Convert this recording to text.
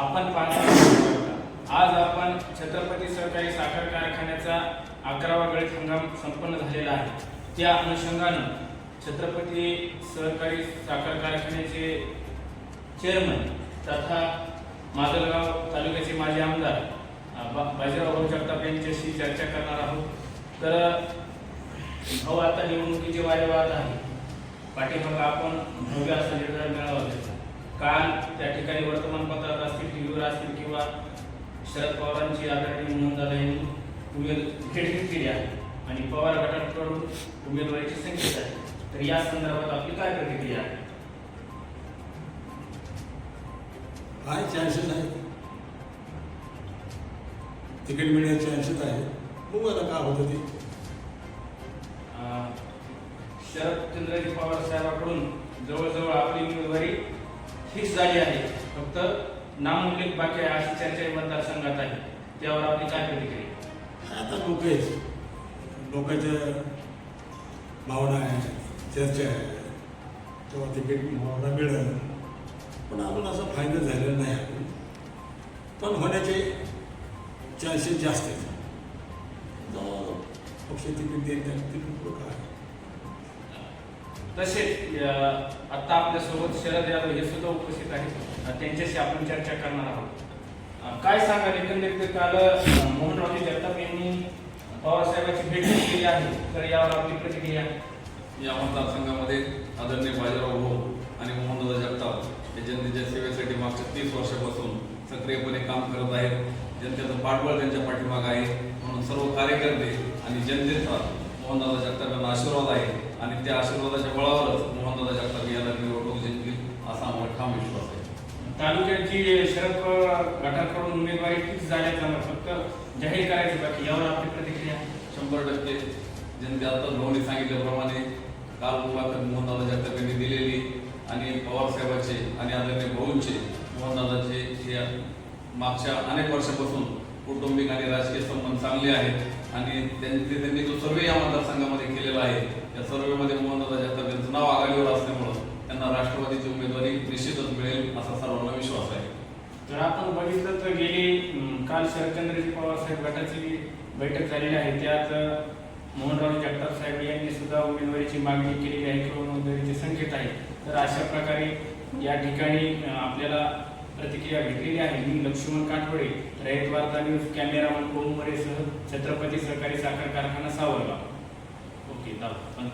आपण पाहता आज आपण छत्रपती सहकारी साखर कारखान्याचा अकरावा गळीत हंगाम संपन्न झालेला आहे. त्या अनुषंगानं छत्रपती सहकारी साखर कारखान्याचे चेअरमन तथा माजलगाव तालुक्याचे माजी आमदार बा- बाजीराव भाऊ जगताप यांच्याशी चर्चा करणार आहोत. तर भाऊ आता निवडणुकीचे वारे वाहत आहे पाठीमागं आपण भव्य असा निर्धार मिळावा. काल त्या ठिकाणी वर्तमानपत्रात असतील टी व्हीवर असतील किंवा शरद पवारांची आघाडी म्हणून दादा यांनी उमेद भेट घेतलेली आहे. आणि पवार गटाकडून उमेदवारीचे संकेत आहे. तर या संदर्भात आपली काय प्रतिक्रिया आहे? आहे चान्सेस आहेत? तिकीट मिळण्याचे चान्सेस आहे बघू आता काय होतं ते. शरदचंद्रजी पवार साहेबांकडून जवळजवळ आपली उमेदवारी फिक्स झाली आहे. फक्त नामोल्लेख बाकी आहे अशी चर्चा मतदारसंघात आहे. त्यावर आपली काय प्रतिक्रिया आता लोक आहेत. लोकांच्या भावना आहे चर्चा आहे. तेव्हा तिकीट भावना मिळेल. पण अजून असा फायदा झालेला नाही अजून पण होण्याचे चान्सेस जास्त आहेत. पक्ष तिकीट देत नाही तिकीट पुढं काय तसेच आता आपल्यासोबत शरद यादव हे सुद्धा उपस्थित आहेत. त्यांच्याशी आपण चर्चा करणार आहोत. काय सांगाल? एकंदरीत काल अं, मोहनरावजी जगताप यांनी पवारसाहेबांची भेट घेतलेली आहे. तर यावर आपली प्रतिक्रिया? या मतदारसंघामध्ये आदरणीय बाजीराव भाऊ आणि मोहनदादा जगताप हे जनतेच्या सेवेसाठी मागच्या तीस वर्षापासून सक्रियपणे काम करत आहेत. जनतेचं पाठबळ त्यांच्या पाठीमाग आहे. म्हणून सर्व कार्यकर्ते आणि जनतेचा मोहनदादा जगताप यांना आशीर्वाद आहे. आणि त्या आशीर्वादाच्या बळावरच मोहनदादा जगताप निवडणूक जिंकतील असा आम्हाला ठाम विश्वास आहे. तालुक्याची शरद पवार गटाकडून उमेदवारी फिक्स झाल्याचा फक्त जाहीर करायची बाकी यावर आपली प्रतिक्रिया? शंभर टक्के. जनते आता भाऊनी सांगितल्याप्रमाणे काल मुलाखत मोहनदादा जगताप यांनी दिलेली आणि पवार साहेबांचे आणि आदरणीय भाऊंचे मोहनदादाचे हे मागच्या अनेक वर्षापासून कौटुंबिक आणि राजकीय संबंध चांगले आहेत आणि त्यांनी त्यांनी जो सर्वे या मतदारसंघामध्ये केलेला आहे या सर्वेमध्ये मोहनदादा जगताप यांचं नाव आघाडीवर असल्यामुळं त्यांना राष्ट्रवादीची उमेदवारी निश्चितच मिळेल असा सर्वांना विश्वास आहे. तर आपण बघितलं तर गेली काल शरदचंद्रजी पवार साहेब गटाची बैठक झालेली आहे. त्यात मोहनराव जगताप साहेब यांनी सुद्धा उमेदवारीची मागणी केलेली आहे किंवा उमेदवारीचे संकेत आहे तर अशा प्रकारे या ठिकाणी आपल्याला प्रतिक्रिया घेतलेली आहे. मी लक्ष्मण काठवडे रयत वार्ता न्यूज कॅमेरामन कोमरेसह छत्रपती सहकारी साखर कारखाना सावरगाव. 给到了安全